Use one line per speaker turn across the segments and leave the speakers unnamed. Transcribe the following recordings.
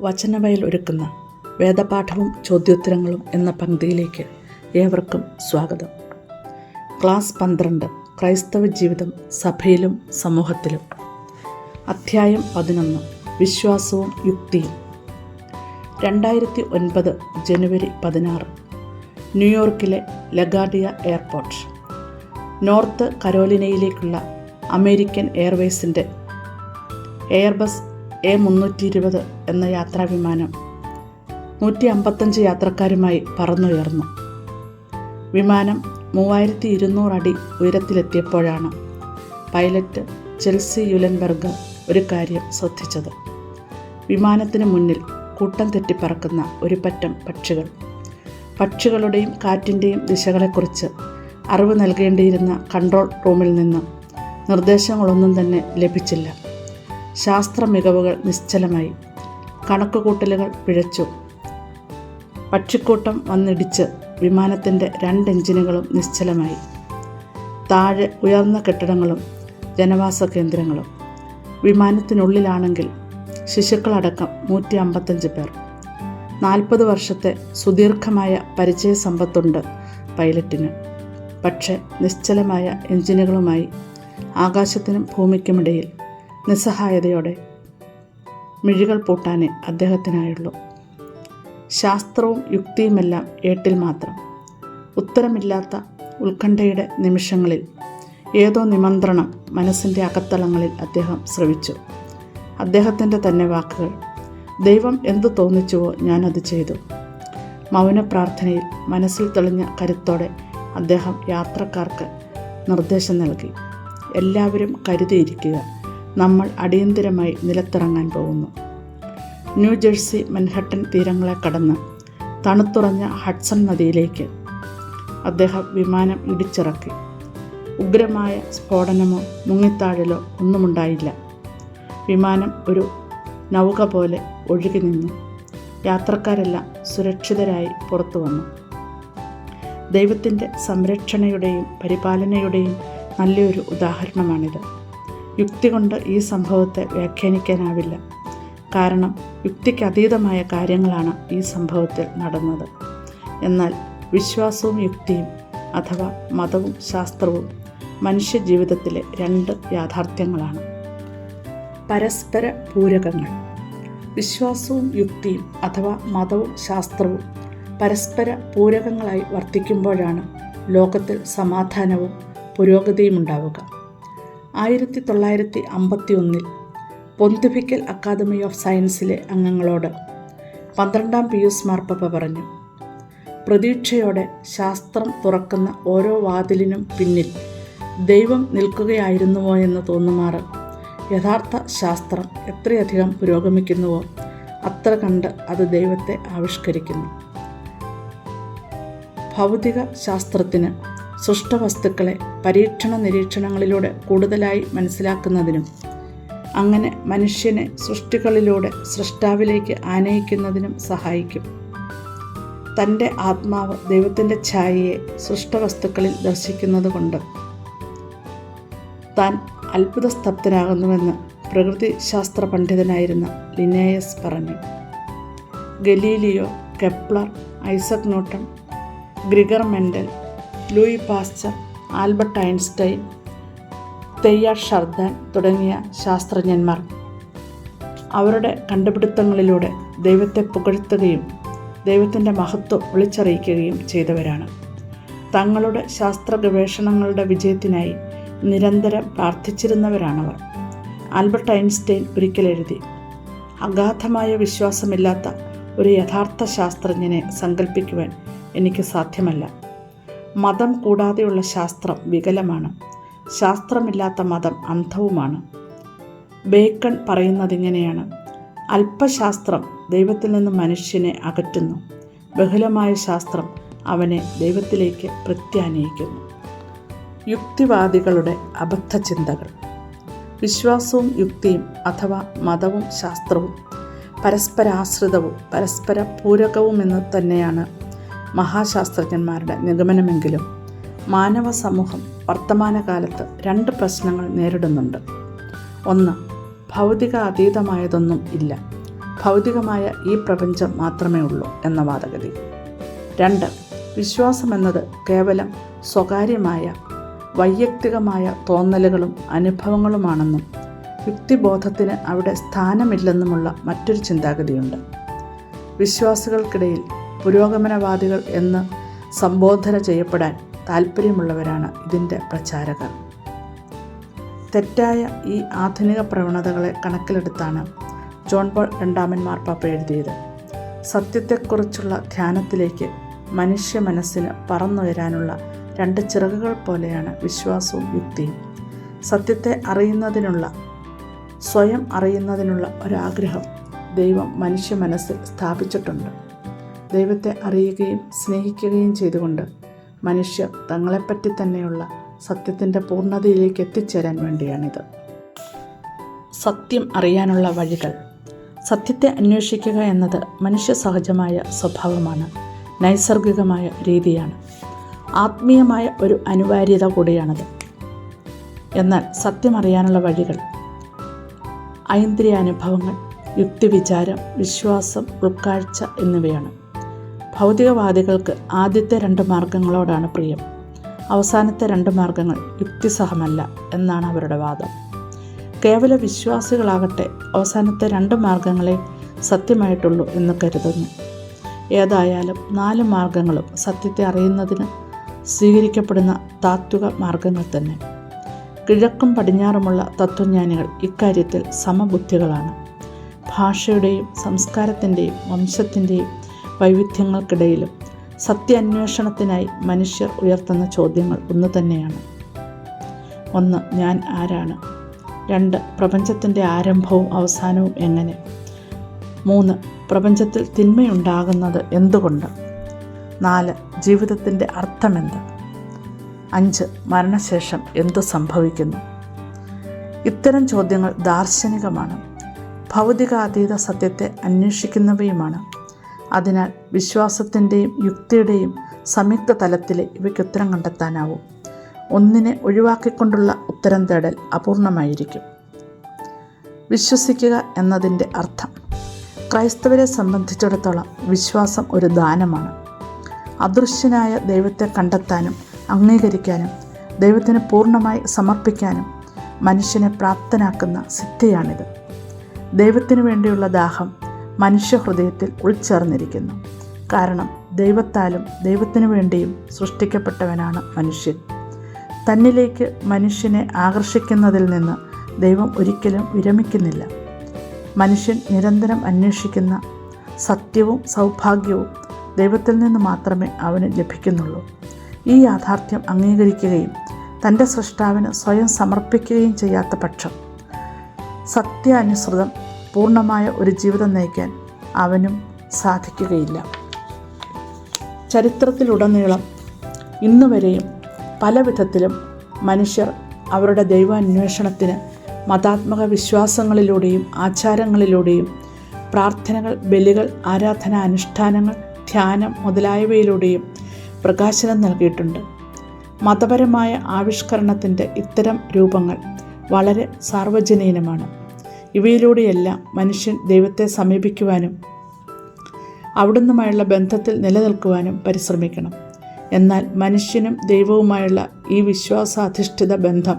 വചനവയൽ ഒരുക്കുന്ന വേദപാഠവും ചോദ്യോത്തരങ്ങളും എന്ന പങ്ക്തിയിലേക്ക് ഏവർക്കും സ്വാഗതം. ക്ലാസ് പന്ത്രണ്ട് ക്രൈസ്തവ ജീവിതം സഭയിലും സമൂഹത്തിലും. അധ്യായം പതിനൊന്ന് വിശ്വാസവും യുക്തിയും. രണ്ടായിരത്തി ഒൻപത് ജനുവരി പതിനാറ് ന്യൂയോർക്കിലെ ലഗാഡിയ എയർപോർട്ട്. നോർത്ത് കരോലിനയിലേക്കുള്ള അമേരിക്കൻ എയർവേസിന്റെ എയർബസ് എ മുന്നൂറ്റി ഇരുപത് എന്ന യാത്രാവിമാനം നൂറ്റി അമ്പത്തഞ്ച് യാത്രക്കാരുമായി പറന്നുയർന്നു. വിമാനം മൂവായിരത്തി ഇരുന്നൂറ് അടി ഉയരത്തിലെത്തിയപ്പോഴാണ് പൈലറ്റ് ചെൽസി യുലൻബർഗ് ഒരു കാര്യം ശ്രദ്ധിച്ചത്. വിമാനത്തിന് മുന്നിൽ കൂട്ടം തെറ്റിപ്പറക്കുന്ന ഒരു പറ്റം പക്ഷികൾ. പക്ഷികളുടെയും കാറ്റിന്റെയും ദിശകളെക്കുറിച്ച് അറിവ് നൽകേണ്ടിയിരുന്ന കൺട്രോൾ റൂമിൽ നിന്ന് നിർദ്ദേശങ്ങളൊന്നും തന്നെ ലഭിച്ചില്ല. ശാസ്ത്ര മികവുകൾ നിശ്ചലമായി. കണക്കുകൂട്ടലുകൾ പിഴച്ചു. പക്ഷിക്കൂട്ടം വന്നിടിച്ച് വിമാനത്തിന്റെ രണ്ട് എഞ്ചിനുകളും നിശ്ചലമായി. താഴെ ഉയർന്ന കെട്ടിടങ്ങളും ജനവാസ കേന്ദ്രങ്ങളും. വിമാനത്തിനുള്ളിലാണെങ്കിൽ ശിശുക്കളടക്കം നൂറ്റി അമ്പത്തഞ്ച് പേർ. നാൽപ്പത് വർഷത്തെ സുദീർഘമായ പരിചയ സമ്പത്തുണ്ട് പൈലറ്റിന്. പക്ഷേ നിശ്ചലമായ എഞ്ചിനുകളുമായി ആകാശത്തിനും ഭൂമിക്കുമിടയിൽ നിസ്സഹായതയോടെ മിഴികൾ പൂട്ടാനേ അദ്ദേഹത്തിനായുള്ളൂ. ശാസ്ത്രവും യുക്തിയുമെല്ലാം ഏട്ടിൽ മാത്രം. ഉത്തരമില്ലാത്ത ഉത്കണ്ഠയുടെ നിമിഷങ്ങളിൽ ഏതോ നിമന്ത്രണം മനസ്സിന്റെ അകത്തളങ്ങളിൽ അദ്ദേഹം ശ്രവിച്ചു. അദ്ദേഹത്തിന്റെ തന്നെ വാക്കുകൾ ദൈവം എന്തു തോന്നിച്ചുവോ ഞാനത് ചെയ്തു മൗന പ്രാർത്ഥനയിൽ മനസ്സിൽ തെളിഞ്ഞ കരുത്തോടെ അദ്ദേഹം യാത്രക്കാർക്ക് നിർദ്ദേശം നൽകി. എല്ലാവരും കരുതിയിരിക്കുക. നമ്മൾ അടിയന്തിരമായി നിലത്തിറങ്ങാൻ പോകുന്നു. ന്യൂജേഴ്സി മൻഹട്ടൻ തീരങ്ങളെ കടന്ന് തണുത്തുറഞ്ഞ ഹഡ്സൺ നദിയിലേക്ക് അദ്ദേഹം വിമാനം ഇടിച്ചിറക്കി. ഉഗ്രമായ സ്ഫോടനമോ മുങ്ങിത്താഴലോ ഒന്നുമുണ്ടായില്ല. വിമാനം ഒരു നൗക പോലെ ഒഴുകി നിന്നു. യാത്രക്കാരെല്ലാം സുരക്ഷിതരായി പുറത്തു വന്നു. ദൈവത്തിന്റെ സംരക്ഷണയുടെയും പരിപാലനയുടെയും നല്ലൊരു ഉദാഹരണമാണിത്. യുക്തി കൊണ്ട് ഈ സംഭവത്തെ വ്യാഖ്യാനിക്കാനാവില്ല. കാരണം യുക്തിക്ക് അതീതമായ കാര്യങ്ങളാണ് ഈ സംഭവത്തിൽ നടന്നത്. എന്നാൽ വിശ്വാസവും യുക്തിയും അഥവാ മതവും ശാസ്ത്രവും മനുഷ്യ ജീവിതത്തിലെ രണ്ട് യാഥാർത്ഥ്യങ്ങളാണ്. പരസ്പര പൂരകങ്ങൾ. വിശ്വാസവും യുക്തിയും അഥവാ മതവും ശാസ്ത്രവും പരസ്പര പൂരകങ്ങളായി വർത്തിക്കുമ്പോഴാണ് ലോകത്തിൽ സമാധാനവും പുരോഗതിയും ഉണ്ടാവുക ആയിരത്തി തൊള്ളായിരത്തി അമ്പത്തി ഒന്നിൽ പൊന്തിഫിക്കൽ അക്കാദമി ഓഫ് സയൻസിലെ അംഗങ്ങളോട് പന്ത്രണ്ടാം പിയൂസ് മാർപ്പപ്പ പറഞ്ഞു പ്രതീക്ഷയോടെ ശാസ്ത്രം തുറക്കുന്ന ഓരോ വാതിലിനും പിന്നിൽ ദൈവം നിൽക്കുകയായിരുന്നുവോ എന്ന് തോന്നുമാറ്. യഥാർത്ഥ ശാസ്ത്രം എത്രയധികം പുരോഗമിക്കുന്നുവോ അത്ര കണ്ട് അത് ദൈവത്തെ ആവിഷ്കരിക്കുന്നു. ഭൗതിക ശാസ്ത്രത്തിന് സൃഷ്ടവസ്തുക്കളെ പരീക്ഷണ നിരീക്ഷണങ്ങളിലൂടെ കൂടുതലായി മനസ്സിലാക്കുന്നതിനും അങ്ങനെ മനുഷ്യനെ സൃഷ്ടികളിലൂടെ സൃഷ്ടാവിലേക്ക് ആനയിക്കുന്നതിനും സഹായിക്കും. തന്റെ ആത്മാവ് ദൈവത്തിന്റെ ഛായയെ സൃഷ്ടവസ്തുക്കളിൽ ദർശിക്കുന്നത് കൊണ്ട് താൻ അത്ഭുതസ്തബ്ധനാകുന്നുവെന്ന് പ്രകൃതി ശാസ്ത്ര പണ്ഡിതനായിരുന്ന ലിനേയസ് പറഞ്ഞു. Galileo Kepler Isaac Newton Gregor Mendel Louis Pasteur Albert Einstein Teilhard Chardin തുടങ്ങിയ ശാസ്ത്രജ്ഞന്മാർ. അവരുടെ കണ്ടുപിടുത്തങ്ങളിലൂടെ ദൈവത്തെ പുകഴ്ത്തുകയും ദൈവത്തിന്റെ മഹത്വം വിളിച്ചറിയിക്കുകയും ചെയ്തവരാണ്. തങ്ങളുടെ ശാസ്ത്ര ഗവേഷണങ്ങളുടെ വിജയത്തിനായി നിരന്തരം പ്രാർത്ഥിച്ചിരുന്നവരാണവർ. ആൽബർട്ട് ഐൻസ്റ്റൈൻ ഒരിക്കൽ എഴുതി അഗാധമായ വിശ്വാസമില്ലാത്ത ഒരു യഥാർത്ഥ ശാസ്ത്രജ്ഞനെ സങ്കല്പിക്കുവാൻ എനിക്ക് സാധ്യമല്ല. മതം കൂടാതെയുള്ള ശാസ്ത്രം വികലമാണ്. ശാസ്ത്രമില്ലാത്ത മതം അന്ധവുമാണ്. ബേക്കൺ പറയുന്നതിങ്ങനെയാണ്. അല്പശാസ്ത്രം ദൈവത്തിൽ നിന്ന് മനുഷ്യനെ അകറ്റുന്നു. ബഹുലമായ ശാസ്ത്രം അവനെ ദൈവത്തിലേക്ക് പ്രത്യാനയിക്കുന്നു. യുക്തിവാദികളുടെ അബദ്ധചിന്തകൾ. വിശ്വാസവും യുക്തിയും അഥവാ മതവും ശാസ്ത്രവും പരസ്പരാശ്രിതവും പരസ്പര പൂരകവുമെന്ന് തന്നെയാണ് മഹാശാസ്ത്രജ്ഞന്മാരുടെ നിഗമനമെങ്കിലും മാനവ സമൂഹം വർത്തമാനകാലത്ത് രണ്ട് പ്രശ്നങ്ങൾ നേരിടുന്നുണ്ട്. ഒന്ന് ഭൗതിക അതീതമായതൊന്നും ഇല്ല. ഭൗതികമായ ഈ പ്രപഞ്ചം മാത്രമേ ഉള്ളൂ എന്ന വാദഗതി. രണ്ട് വിശ്വാസം എന്നത് കേവലം സ്വകാര്യമായ വൈയക്തികമായ തോന്നലുകളും അനുഭവങ്ങളുമാണെന്നും യുക്തിബോധത്തിന് അവിടെ സ്ഥാനമില്ലെന്നുമുള്ള മറ്റൊരു ചിന്താഗതിയുണ്ട്. വിശ്വാസികൾക്കിടയിൽ പുരോഗമനവാദികൾ എന്ന് സംബോധന ചെയ്യപ്പെടാൻ താല്പര്യമുള്ളവരാണ് ഇതിന്റെ പ്രചാരകർ. തെറ്റായ ഈ ആധുനിക പ്രവണതകളെ കണക്കിലെടുത്താണ് ജോൺ പോൾ രണ്ടാമൻ മാർപ്പാപ്പ എഴുതിയത്. സത്യത്തെക്കുറിച്ചുള്ള ധ്യാനത്തിലേക്ക് മനുഷ്യ മനസ്സിന് പറന്നുയരാനുള്ള രണ്ട് ചിറകുകൾ പോലെയാണ് വിശ്വാസവും യുക്തിയും. സത്യത്തെ അറിയുന്നതിനുള്ള സ്വയം അറിയുന്നതിനുള്ള ഒരാഗ്രഹം ദൈവം മനുഷ്യ മനസ്സിൽ സ്ഥാപിച്ചിട്ടുണ്ട്. ദൈവത്തെ അറിയുകയും സ്നേഹിക്കുകയും ചെയ്തുകൊണ്ട് മനുഷ്യർ തങ്ങളെപ്പറ്റി തന്നെയുള്ള സത്യത്തിന്റെ പൂർണതയിലേക്ക് എത്തിച്ചേരാൻ വേണ്ടിയാണിത്. സത്യം അറിയാനുള്ള വഴികൾ. സത്യത്തെ അന്വേഷിക്കുക എന്നത് മനുഷ്യ സഹജമായ സ്വഭാവമാണ്. നൈസർഗികമായ രീതിയാണ്. ആത്മീയമായ ഒരു അനിവാര്യത കൂടിയാണത്. എന്നാൽ സത്യം അറിയാനുള്ള വഴികൾ. ഐന്ദ്രിയാനുഭവങ്ങൾ യുക്തിവിചാരം വിശ്വാസം ഉൾക്കാഴ്ച എന്നിവയാണ്. ഭൗതികവാദികൾക്ക് ആദ്യത്തെ രണ്ട് മാർഗങ്ങളോടാണ് പ്രിയം. അവസാനത്തെ രണ്ട് മാർഗങ്ങൾ യുക്തിസഹമല്ല എന്നാണ് അവരുടെ വാദം. കേവല വിശ്വാസികളാകട്ടെ അവസാനത്തെ രണ്ട് മാർഗങ്ങളെ സത്യമായിട്ടുള്ളൂ എന്ന് കരുതുന്നു. ഏതായാലും നാല് മാർഗങ്ങളും സത്യത്തെ അറിയുന്നതിന് സ്വീകരിക്കപ്പെടുന്ന താത്വിക മാർഗങ്ങൾ തന്നെ. കിഴക്കും പടിഞ്ഞാറുമുള്ള തത്വജ്ഞാനികൾ ഇക്കാര്യത്തിൽ സമബുദ്ധികളാണ്. ഭാഷയുടെയും സംസ്കാരത്തിന്റെയും വംശത്തിന്റെയും വൈവിധ്യങ്ങൾക്കിടയിലും സത്യാന്വേഷണത്തിനായി മനുഷ്യർ ഉയർത്തുന്ന ചോദ്യങ്ങൾ ഒന്ന് തന്നെയാണ്. ഒന്ന് ഞാൻ ആരാണ്? രണ്ട് പ്രപഞ്ചത്തിന്റെ ആരംഭവും അവസാനവും എങ്ങനെ? മൂന്ന് പ്രപഞ്ചത്തിൽ തിന്മയുണ്ടാകുന്നത് എന്തുകൊണ്ട്? നാല് ജീവിതത്തിന്റെ അർത്ഥമെന്ത്? അഞ്ച് മരണശേഷം എന്ത് സംഭവിക്കുന്നു? ഇത്തരം ചോദ്യങ്ങൾ ദാർശനികമാണ്. ഭൗതികാതീത സത്യത്തെ അന്വേഷിക്കുന്നവയുമാണ്. അതിനാൽ വിശ്വാസത്തിന്റെയും യുക്തിയുടെയും സംയുക്ത തലത്തിലെ ഇവയ്ക്ക് ഉത്തരം കണ്ടെത്താനാവും. ഒന്നിനെ ഒഴിവാക്കിക്കൊണ്ടുള്ള ഉത്തരം തേടൽ അപൂർണമായിരിക്കും. വിശ്വസിക്കുക എന്നതിന്റെ അർത്ഥം. ക്രൈസ്തവരെ സംബന്ധിച്ചിടത്തോളം വിശ്വാസം ഒരു ദാനമാണ്. അദൃശ്യനായ ദൈവത്തെ കണ്ടെത്താനും അംഗീകരിക്കാനും ദൈവത്തിന് പൂർണമായി സമർപ്പിക്കാനും മനുഷ്യനെ പ്രാപ്തനാക്കുന്ന സിദ്ധിയാണിത്. ദൈവത്തിനു വേണ്ടിയുള്ള ദാഹം മനുഷ്യഹൃദയത്തിൽ ഉൾച്ചേർന്നിരിക്കുന്നു. കാരണം ദൈവത്താലും ദൈവത്തിനു വേണ്ടിയും സൃഷ്ടിക്കപ്പെട്ടവനാണ് മനുഷ്യൻ. തന്നിലേക്ക് മനുഷ്യനെ ആകർഷിക്കുന്നതിൽ നിന്ന് ദൈവം ഒരിക്കലും വിരമിക്കുന്നില്ല. മനുഷ്യൻ നിരന്തരം അന്വേഷിക്കുന്ന സത്യവും സൗഭാഗ്യവും ദൈവത്തിൽ നിന്ന് മാത്രമേ അവന് ലഭിക്കുന്നുള്ളൂ. ഈ യാഥാർത്ഥ്യം അംഗീകരിക്കുകയും തന്റെ സൃഷ്ടാവിന് സ്വയം സമർപ്പിക്കുകയും ചെയ്യാത്ത പക്ഷം സത്യാനുസൃതം പൂർണമായ ഒരു ജീവിതം നയിക്കാൻ അവനും സാധിക്കുകയില്ല. ചരിത്രത്തിലുടനീളം ഇന്നു വരെയും പല വിധത്തിലും മനുഷ്യർ അവരുടെ ദൈവാന്വേഷണത്തിന് മതാത്മക വിശ്വാസങ്ങളിലൂടെയും ആചാരങ്ങളിലൂടെയും പ്രാർത്ഥനകൾ ബലികൾ ആരാധന അനുഷ്ഠാനങ്ങൾ ധ്യാനം മുതലായവയിലൂടെയും പ്രകാശനം നൽകിയിട്ടുണ്ട്. മതപരമായ ആവിഷ്കരണത്തിന്റെ ഇത്തരം രൂപങ്ങൾ വളരെ സാർവജനീനമാണ്. ഇവയിലൂടെയെല്ലാം മനുഷ്യൻ ദൈവത്തെ സമീപിക്കുവാനും അവിടുന്നുമായുള്ള ബന്ധത്തിൽ നിലനിൽക്കുവാനും പരിശ്രമിക്കണം. എന്നാൽ മനുഷ്യനും ദൈവവുമായുള്ള ഈ വിശ്വാസാധിഷ്ഠിത ബന്ധം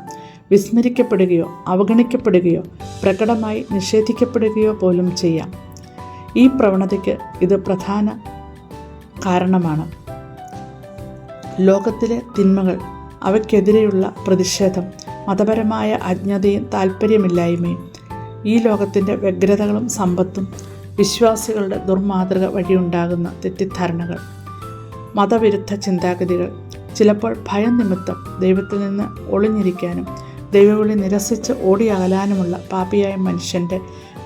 വിസ്മരിക്കപ്പെടുകയോ അവഗണിക്കപ്പെടുകയോ പ്രകടമായി നിഷേധിക്കപ്പെടുകയോ പോലും ചെയ്യാം. ഈ പ്രവണതയ്ക്ക് ഇത് പ്രധാന കാരണമാണ്. ലോകത്തിലെ തിന്മകൾ അവയ്ക്കെതിരെയുള്ള പ്രതിഷേധം മതപരമായ അജ്ഞതയും താല്പര്യമില്ലായ്മയും ഈ ലോകത്തിന്റെ വ്യഗ്രതകളും സമ്പത്തും വിശ്വാസികളുടെ ദുർമാതൃക വഴിയുണ്ടാകുന്ന തെറ്റിദ്ധാരണകൾ മതവിരുദ്ധ ചിന്താഗതികൾ ചിലപ്പോൾ ഭയം നിമിത്തം ദൈവത്തിൽ നിന്ന് ഒളിഞ്ഞിരിക്കാനും ദൈവവിളി നിരസിച്ച് ഓടിയകലാനുമുള്ള പാപിയായ മനുഷ്യന്റെ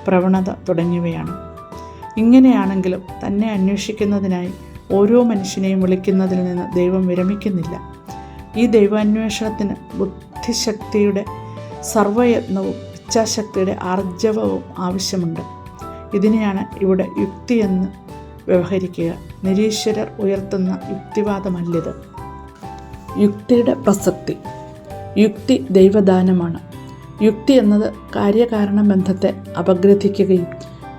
പ്രവണത തുടങ്ങിയവയാണ്. ഇങ്ങനെയാണെങ്കിലും തന്നെ അന്വേഷിക്കുന്നതിനായി ഓരോ മനുഷ്യനെയും വിളിക്കുന്നതിൽ നിന്ന് ദൈവം വിരമിക്കുന്നില്ല. ഈ ദൈവാന്വേഷണത്തിന് ബുദ്ധിശക്തിയുടെ സർവയത്നവും ഇച്ഛാശക്തിയുടെ ആർജവവും ആവശ്യമുണ്ട്. ഇതിനെയാണ് ഇവിടെ യുക്തിയെന്ന് വ്യവഹരിക്കുക. നിരീശ്വരർ ഉയർത്തുന്ന യുക്തിവാദമല്ലിത്. യുക്തിയുടെ പ്രസക്തി. യുക്തി ദൈവദാനമാണ്. യുക്തി എന്നത് കാര്യകാരണ ബന്ധത്തെ അപഗ്രഥിക്കുകയും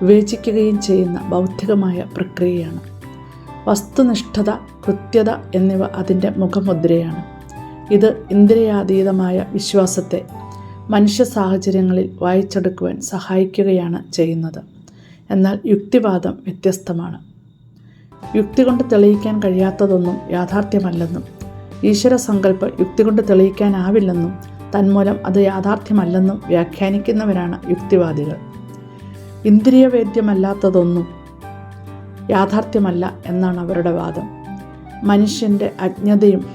വിവേചിക്കുകയും ചെയ്യുന്ന ബൗദ്ധികമായ പ്രക്രിയയാണ്. വസ്തുനിഷ്ഠത കൃത്യത എന്നിവ അതിന്റെ മുഖമുദ്രയാണ്. ഇത് ഇന്ദ്രിയാതീതമായ വിശ്വാസത്തെ മനുഷ്യ സാഹചര്യങ്ങളിൽ വായിച്ചെടുക്കുവാൻ സഹായിക്കുകയാണ് ചെയ്യുന്നത്. എന്നാൽ യുക്തിവാദം വ്യത്യസ്തമാണ്. യുക്തി കൊണ്ട് തെളിയിക്കാൻ കഴിയാത്തതൊന്നും യാഥാർത്ഥ്യമല്ലെന്നും ഈശ്വര സങ്കല്പം യുക്തി കൊണ്ട് തെളിയിക്കാനാവില്ലെന്നും തന്മൂലം അത് യാഥാർത്ഥ്യമല്ലെന്നും വ്യാഖ്യാനിക്കുന്നവരാണ് യുക്തിവാദികൾ. ഇന്ദ്രിയവേദ്യമല്ലാത്തതൊന്നും യാഥാർത്ഥ്യമല്ല എന്നാണ് അവരുടെ വാദം. മനുഷ്യന്റെ അജ്ഞതയും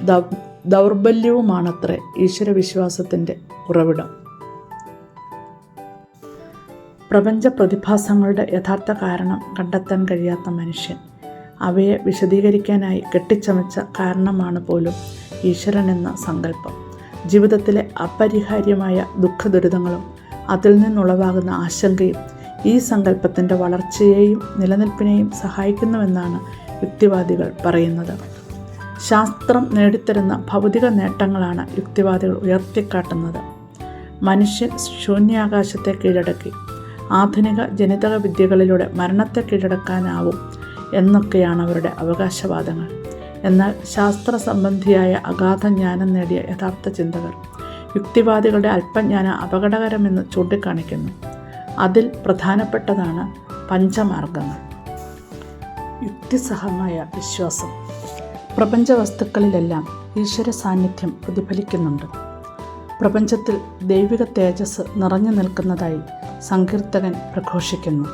ദൗർബല്യവുമാണത്രേ ഈശ്വരവിശ്വാസത്തിന്റെ ഉറവിടം. പ്രപഞ്ച പ്രതിഭാസങ്ങളുടെ യഥാർത്ഥ കാരണം കണ്ടെത്താൻ കഴിയാത്ത മനുഷ്യൻ. അവയെ വിശദീകരിക്കാനായി കെട്ടിച്ചമച്ച കാരണമാണ് പോലും ഈശ്വരൻ എന്ന സങ്കല്പം. ജീവിതത്തിലെ അപരിഹാര്യമായ ദുഃഖദുരിതങ്ങളും അതിൽ നിന്നുളവാകുന്ന ആശങ്കയും ഈ സങ്കല്പത്തിന്റെ വളർച്ചയെയും നിലനിൽപ്പിനെയും സഹായിക്കുന്നുവെന്നാണ് യുക്തിവാദികൾ പറയുന്നത്. ശാസ്ത്രം നേടിത്തരുന്ന ഭൗതിക നേട്ടങ്ങളാണ് യുക്തിവാദികൾ ഉയർത്തിക്കാട്ടുന്നത്. മനുഷ്യൻ ശൂന്യാകാശത്തെ കീഴടക്കി. ആധുനിക ജനിതക വിദ്യകളിലൂടെ മരണത്തെ കീഴടക്കാനാവും എന്നൊക്കെയാണ് അവരുടെ അവകാശവാദങ്ങൾ. എന്നാൽ ശാസ്ത്ര സംബന്ധിയായ അഗാധ ജ്ഞാനം നേടിയ യഥാർത്ഥ ചിന്തകർ യുക്തിവാദികളുടെ അല്പജ്ഞാനം അപകടകരമെന്ന് ചൂണ്ടിക്കാണിക്കുന്നു. അതിൽ പ്രധാനപ്പെട്ടതാണ് പഞ്ചമാർഗങ്ങൾ. യുക്തിസഹമായ വിശ്വാസം. പ്രപഞ്ച വസ്തുക്കളിലെല്ലാം ഈശ്വര സാന്നിധ്യം പ്രതിഫലിക്കുന്നുണ്ട്. പ്രപഞ്ചത്തിൽ ദൈവിക തേജസ് നിറഞ്ഞു നിൽക്കുന്നതായി സങ്കീർത്തകൻ പ്രഘോഷിക്കുന്നു.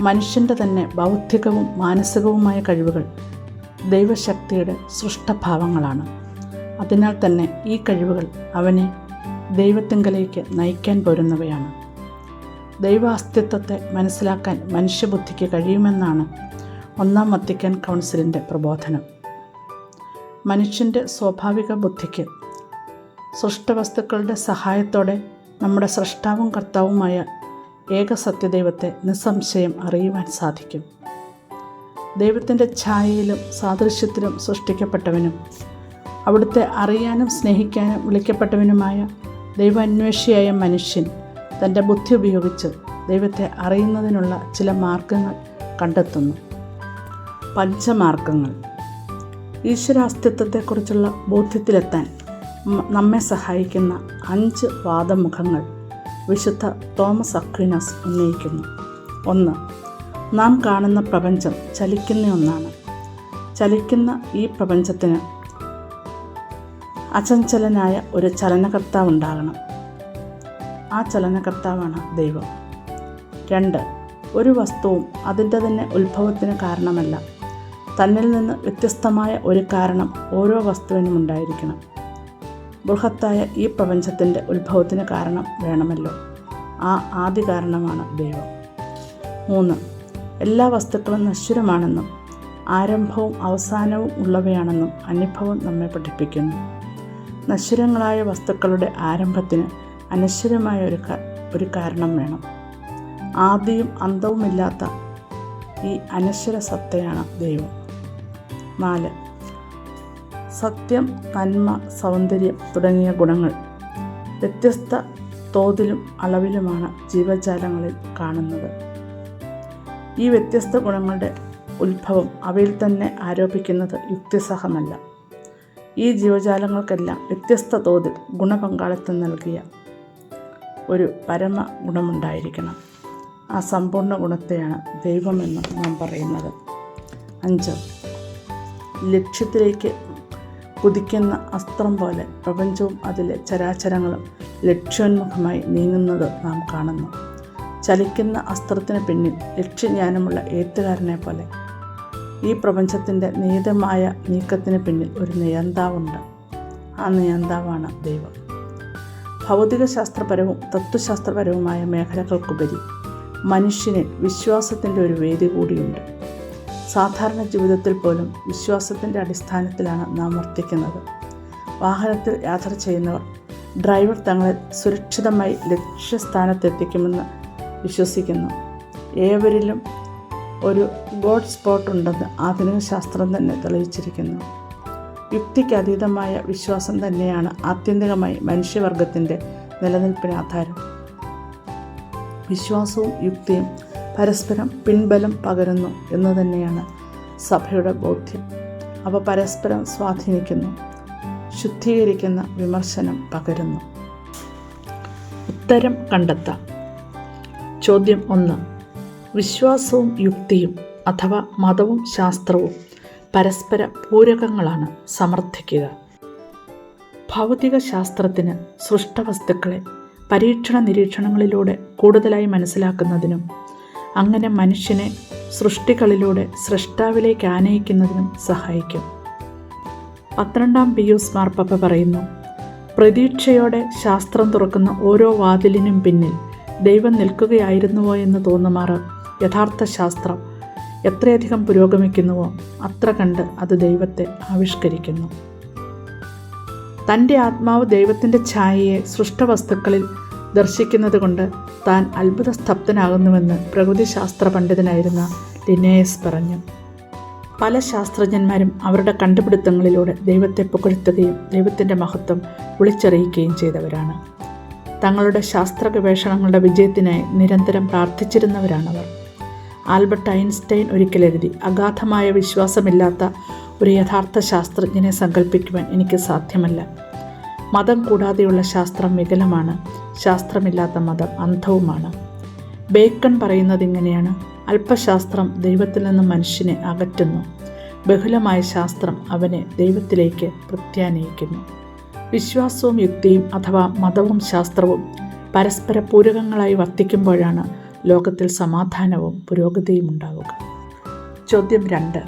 മനുഷ്യന്റെ തന്നെ ബൗദ്ധികവും മാനസികവുമായ കഴിവുകൾ ദൈവശക്തിയുടെ സൃഷ്ടഭാവങ്ങളാണ്. അതിനാൽ തന്നെ ഈ കഴിവുകൾ അവനെ ദൈവത്തിങ്കലേക്ക് നയിക്കാൻ പോരുന്നവയാണ്. ദൈവാസ്തിത്വത്തെ മനസ്സിലാക്കാൻ മനുഷ്യബുദ്ധിക്ക് കഴിയുമെന്നാണ് ഒന്നാം വത്തിക്കാൻ കൗൺസിലിന്റെ പ്രബോധനം. മനുഷ്യന്റെ സ്വാഭാവിക ബുദ്ധിക്ക് സൃഷ്ടവസ്തുക്കളുടെ സഹായത്തോടെ നമ്മുടെ സൃഷ്ടാവും കർത്താവുമായ ഏക സത്യദൈവത്തെ നിസ്സംശയം അറിയുവാൻ സാധിക്കും. ദൈവത്തിന്റെ ഛായയിലും സാദൃശ്യത്തിലും സൃഷ്ടിക്കപ്പെട്ടവനും അവിടുത്തെ അറിയാനും സ്നേഹിക്കാനും വിളിക്കപ്പെട്ടവനുമായ ദൈവാന്വേഷിയായ മനുഷ്യൻ തന്റെ ബുദ്ധി ഉപയോഗിച്ച് ദൈവത്തെ അറിയുന്നതിനുള്ള ചില മാർഗങ്ങൾ കണ്ടെത്തുന്നു. പഞ്ചമാർഗങ്ങൾ. ഈശ്വരാസ്തിത്വത്തെക്കുറിച്ചുള്ള ബോധ്യത്തിലെത്താൻ നമ്മെ സഹായിക്കുന്ന അഞ്ച് വാദമുഖങ്ങൾ വിശുദ്ധ തോമസ് അക്വിനസ് ഉന്നയിക്കുന്നു. ഒന്ന് നാം കാണുന്ന പ്രപഞ്ചം ചലിക്കുന്ന ഒന്നാണ്. ചലിക്കുന്ന ഈ പ്രപഞ്ചത്തിന് അചഞ്ചലനായ ഒരു ചലനകർത്താവ് ഉണ്ടാകണം. ആ ചലനകർത്താവാണ് ദൈവം. രണ്ട് ഒരു വസ്തുവും അതിന്റെ തന്നെ ഉത്ഭവത്തിന് കാരണമല്ല. തന്നിൽ നിന്ന് വ്യത്യസ്തമായ ഒരു കാരണം ഓരോ വസ്തുവിനും ഉണ്ടായിരിക്കണം. ബൃഹത്തായ ഈ പ്രപഞ്ചത്തിന്റെ ഉത്ഭവത്തിന് കാരണം വേണമല്ലോ. ആ ആദ്യ കാരണമാണ് ദൈവം. മൂന്ന് എല്ലാ വസ്തുക്കളും നശ്വരമാണെന്നും ആരംഭവും അവസാനവും ഉള്ളവയാണെന്നും അനുഭവം നമ്മെ പഠിപ്പിക്കുന്നു. നശ്വരങ്ങളായ വസ്തുക്കളുടെ ആരംഭത്തിന് അനശ്വരമായ ഒരു ഒരു കാരണം വേണം. ആദിയും അന്തവുമില്ലാത്ത ഈ അനശ്വര സത്തയാണ് ദൈവം. നാല് സത്യം നന്മ സൗന്ദര്യം തുടങ്ങിയ ഗുണങ്ങൾ വ്യത്യസ്ത തോതിലും അളവിലുമാണ് ജീവജാലങ്ങളിൽ കാണുന്നത്. ഈ വ്യത്യസ്ത ഗുണങ്ങളുടെ ഉത്ഭവം അവയിൽ തന്നെ ആരോപിക്കുന്നത് യുക്തിസഹമല്ല. ഈ ജീവജാലങ്ങൾക്കെല്ലാം വ്യത്യസ്ത തോതിൽ ഗുണപങ്കാളിത്തം നൽകിയ ഒരു പരമ ഗുണമുണ്ടായിരിക്കണം. ആ സമ്പൂർണ ഗുണത്തെയാണ് ദൈവമെന്ന് നാം പറയുന്നത്. അഞ്ച് ലക്ഷ്യത്തിലേക്ക് കുതിക്കുന്ന അസ്ത്രം പോലെ പ്രപഞ്ചവും അതിലെ ചരാചരങ്ങളും ലക്ഷ്യോന്മുഖമായി നീങ്ങുന്നത് നാം കാണുന്നു. ചലിക്കുന്ന അസ്ത്രത്തിന് പിന്നിൽ ലക്ഷ്യജ്ഞാനമുള്ള എഴുത്തുകാരനെ പോലെ ഈ പ്രപഞ്ചത്തിന്റെ നിയതമായ നീക്കത്തിന് പിന്നിൽ ഒരു നിയന്താവുണ്ട്. ആ നിയന്താവാണ് ദൈവം. ഭൗതികശാസ്ത്രപരവും തത്വശാസ്ത്രപരവുമായ മേഖലകൾക്കുപരി മനുഷ്യന് വിശ്വാസത്തിന്റെ ഒരു വേദി കൂടിയുണ്ട്. സാധാരണ ജീവിതത്തിൽ പോലും വിശ്വാസത്തിന്റെ അടിസ്ഥാനത്തിലാണ് നാം വർത്തിക്കുന്നത്. വാഹനത്തിൽ യാത്ര ചെയ്യുന്നവർ ഡ്രൈവർ തങ്ങളെ സുരക്ഷിതമായി ലക്ഷ്യസ്ഥാനത്തെത്തിക്കുമെന്ന് വിശ്വസിക്കുന്നു. ഏവരിലും ഒരു ഗോഡ് സ്പോട്ട് ഉണ്ടെന്ന് ആധുനിക ശാസ്ത്രം തന്നെ തെളിയിച്ചിരിക്കുന്നു. യുക്തിക്ക് അതീതമായ വിശ്വാസം തന്നെയാണ് ആത്യന്തികമായി മനുഷ്യവർഗത്തിന്റെ നിലനിൽപ്പിന് ആധാരം. വിശ്വാസവും യുക്തിയും പരസ്പരം പിൻബലം പകരുന്നു എന്ന് തന്നെയാണ് സഭയുടെ ബോധ്യം. അവ പരസ്പരം സ്വാധീനിക്കുന്നു ശുദ്ധീകരിക്കുന്ന വിമർശനം പകരുന്നു. ഉത്തരം കണ്ടെത്താം. ചോദ്യം ഒന്ന്. വിശ്വാസവും യുക്തിയും അഥവാ മതവും ശാസ്ത്രവും പരസ്പര പൂരകങ്ങളാണ് സമർത്ഥിക്കുക. ഭൗതിക ശാസ്ത്രത്തിന് സൃഷ്ടവസ്തുക്കളെ പരീക്ഷണ നിരീക്ഷണങ്ങളിലൂടെ കൂടുതലായി മനസ്സിലാക്കുന്നതിനും അങ്ങനെ മനുഷ്യനെ സൃഷ്ടികളിലൂടെ സൃഷ്ടാവിലേക്ക് ആനയിക്കുന്നതിനും സഹായിക്കും. പന്ത്രണ്ടാം പിയൂസ് മാർപ്പപ്പ പറയുന്നു പ്രതീക്ഷയോടെ ശാസ്ത്രം തുറക്കുന്ന ഓരോ വാതിലിനും പിന്നിൽ ദൈവം നിൽക്കുകയായിരുന്നുവോ എന്ന് തോന്നുമാറ് യഥാർത്ഥ ശാസ്ത്രം. എത്രയധികം പുരോഗമിക്കുന്നുവോ അത്ര കണ്ട് അത് ദൈവത്തെ ആവിഷ്കരിക്കുന്നു. തന്റെ ആത്മാവ് ദൈവത്തിന്റെ ഛായയെ സൃഷ്ടവസ്തുക്കളിൽ ദർശിക്കുന്നത് കൊണ്ട് താൻ അത്ഭുത സ്തബ്ധനാകുന്നുവെന്ന് പ്രകൃതിശാസ്ത്ര പണ്ഡിതനായിരുന്ന ലിനേയസ് പറഞ്ഞു. പല ശാസ്ത്രജ്ഞന്മാരും അവരുടെ കണ്ടുപിടുത്തങ്ങളിലൂടെ ദൈവത്തെ പുകഴ്ത്തുകയും ദൈവത്തിന്റെ മഹത്വം വിളിച്ചറിയിക്കുകയും ചെയ്തവരാണ്. തങ്ങളുടെ ശാസ്ത്ര ഗവേഷണങ്ങളുടെ വിജയത്തിനായി നിരന്തരം പ്രാർത്ഥിച്ചിരുന്നവരാണവർ. ആൽബർട്ട് ഐൻസ്റ്റൈൻ ഒരിക്കൽ എഴുതി അഗാധമായ വിശ്വാസമില്ലാത്ത ഒരു യഥാർത്ഥ ശാസ്ത്രജ്ഞനെ സങ്കല്പിക്കുവാൻ എനിക്ക് സാധ്യമല്ല. മതം കൂടാതെയുള്ള ശാസ്ത്രം വികലമാണ്. ശാസ്ത്രമില്ലാത്ത മതം അന്ധവുമാണ്. ബേക്കൺ പറയുന്നത് ഇങ്ങനെയാണ്. അല്പശാസ്ത്രം ദൈവത്തിൽ നിന്ന് മനുഷ്യനെ അകറ്റുന്നു. ബഹുലമായ ശാസ്ത്രം അവനെ ദൈവത്തിലേക്ക് പ്രത്യാനയിക്കുന്നു. വിശ്വാസവും യുക്തിയും അഥവാ മതവും ശാസ്ത്രവും പരസ്പര പൂരകങ്ങളായി വർത്തിക്കുമ്പോഴാണ് ലോകത്തിൽ സമാധാനവും പുരോഗതിയും ഉണ്ടാവുക. ചോദ്യം രണ്ട്.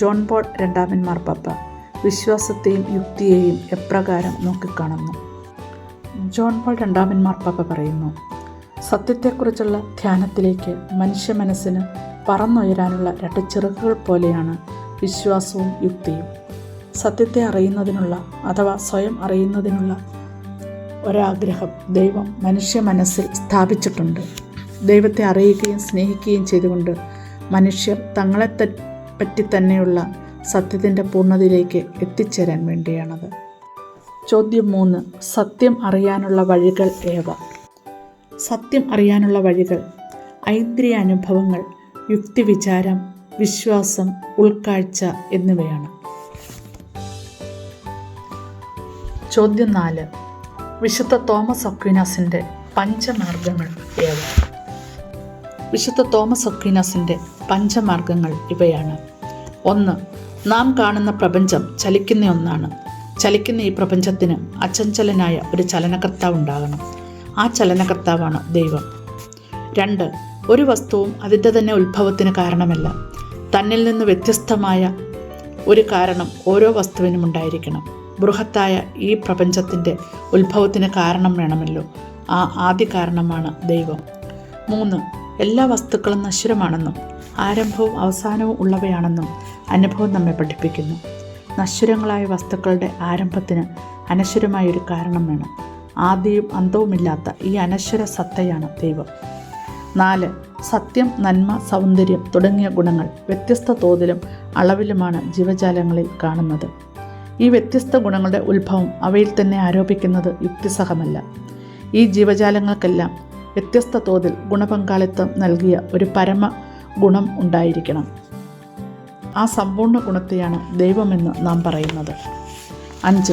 ജോൺ ബോൾ രണ്ടാമൻ മാർപ്പാപ്പ. വിശ്വാസത്തെയും യുക്തിയെയും എപ്രകാരം നോക്കിക്കാണുന്നു. ജോൺ പോൾ രണ്ടാമൻ മാർപ്പാപ്പ പറയുന്നു സത്യത്തെക്കുറിച്ചുള്ള ധ്യാനത്തിലേക്ക് മനുഷ്യ മനസ്സിന് പറന്നുയരാനുള്ള രണ്ട് ചിറകുകൾ പോലെയാണ് വിശ്വാസവും യുക്തിയും. സത്യത്തെ അറിയുന്നതിനുള്ള അഥവാ സ്വയം അറിയുന്നതിനുള്ള ഒരാഗ്രഹം ദൈവം മനുഷ്യ മനസ്സിൽ സ്ഥാപിച്ചിട്ടുണ്ട്. ദൈവത്തെ അറിയുകയും സ്നേഹിക്കുകയും ചെയ്തുകൊണ്ട് മനുഷ്യർ തങ്ങളെ പറ്റി തന്നെയുള്ള സത്യത്തിന്റെ പൂർണതയിലേക്ക് എത്തിച്ചേരാൻ വേണ്ടിയാണത്. ചോദ്യം മൂന്ന്. സത്യം അറിയാനുള്ള വഴികൾ ഏവ? സത്യം അറിയാനുള്ള വഴികൾ. ഐന്ദ്രിയ അനുഭവങ്ങൾ യുക്തിവിചാരം വിശ്വാസം ഉൾക്കാഴ്ച എന്നിവയാണ്. ചോദ്യം നാല്. വിശുദ്ധ തോമസ് അക്വിനാസിന്റെ പഞ്ചമാർഗങ്ങൾ ഏവ? വിശുദ്ധ തോമസ് അക്വിനാസിന്റെ പഞ്ചമാർഗങ്ങൾ ഇവയാണ്. ഒന്ന്. നാം കാണുന്ന പ്രപഞ്ചം ചലിക്കുന്ന ഒന്നാണ്. ചലിക്കുന്ന ഈ പ്രപഞ്ചത്തിന് അച്ചഞ്ചലനായ ഒരു ചലനകർത്താവ് ഉണ്ടാകണം. ആ ചലനകർത്താവാണ് ദൈവം. രണ്ട് ഒരു വസ്തുവും അതിന്റെ തന്നെ ഉത്ഭവത്തിന് കാരണമല്ല. തന്നിൽ നിന്ന് വ്യത്യസ്തമായ ഒരു കാരണം ഓരോ വസ്തുവിനും ഉണ്ടായിരിക്കണം. ബൃഹത്തായ ഈ പ്രപഞ്ചത്തിന്റെ ഉത്ഭവത്തിന് കാരണം വേണമല്ലോ. ആ ആദ്യ കാരണമാണ് ദൈവം. മൂന്ന് എല്ലാ വസ്തുക്കളും നശ്വരമാണെന്നും ആരംഭവും അവസാനവും ഉള്ളവയാണെന്നും അനുഭവം നമ്മെ പഠിപ്പിക്കുന്നു. നശ്വരങ്ങളായ വസ്തുക്കളുടെ ആരംഭത്തിന് അനശ്വരമായ ഒരു കാരണം വേണം. ആദ്യവും അന്തവുമില്ലാത്ത ഈ അനശ്വര സത്തയാണ് ദൈവം. നാല് സത്യം നന്മ സൗന്ദര്യം തുടങ്ങിയ ഗുണങ്ങൾ വ്യത്യസ്ത തോതിലും അളവിലുമാണ് ജീവജാലങ്ങളിൽ കാണുന്നത്. ഈ വ്യത്യസ്ത ഗുണങ്ങളുടെ ഉത്ഭവം അവയിൽ തന്നെ ആരോപിക്കുന്നത് യുക്തിസഹമല്ല. ഈ ജീവജാലങ്ങൾക്കെല്ലാം വ്യത്യസ്ത തോതിൽ ഗുണപങ്കാളിത്തം നൽകിയ ഒരു പരമ ഗുണം ഉണ്ടായിരിക്കണം. ആ സമ്പൂർണ ഗുണത്തെയാണ് ദൈവമെന്ന് നാം പറയുന്നത്. അഞ്ച്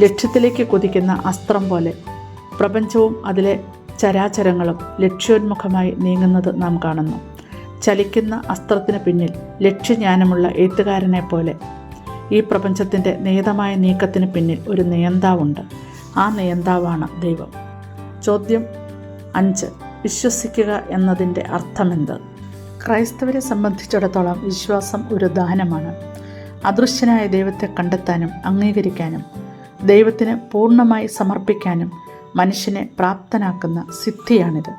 ലക്ഷ്യത്തിലേക്ക് കുതിക്കുന്ന അസ്ത്രം പോലെ പ്രപഞ്ചവും അതിലെ ചരാചരങ്ങളും ലക്ഷ്യോന്മുഖമായി നീങ്ങുന്നത് നാം കാണുന്നു. ചലിക്കുന്ന അസ്ത്രത്തിന് പിന്നിൽ ലക്ഷ്യജ്ഞാനമുള്ള എഴുത്തുകാരനെ പോലെ ഈ പ്രപഞ്ചത്തിന്റെ നിയതമായ നീക്കത്തിന് പിന്നിൽ ഒരു നിയന്താവുണ്ട്. ആ നിയന്താവാണ് ദൈവം. ചോദ്യം അഞ്ച്. വിശ്വസിക്കുക എന്നതിന്റെ അർത്ഥമെന്ത്? ക്രൈസ്തവരെ സംബന്ധിച്ചിടത്തോളം വിശ്വാസം ഒരു ദാനമാണ്. അദൃശ്യനായ ദൈവത്തെ കണ്ടെത്താനും അംഗീകരിക്കാനും ദൈവത്തിന് പൂർണമായി സമർപ്പിക്കാനും മനുഷ്യനെ പ്രാപ്തനാക്കുന്ന സിദ്ധിയാണിത്.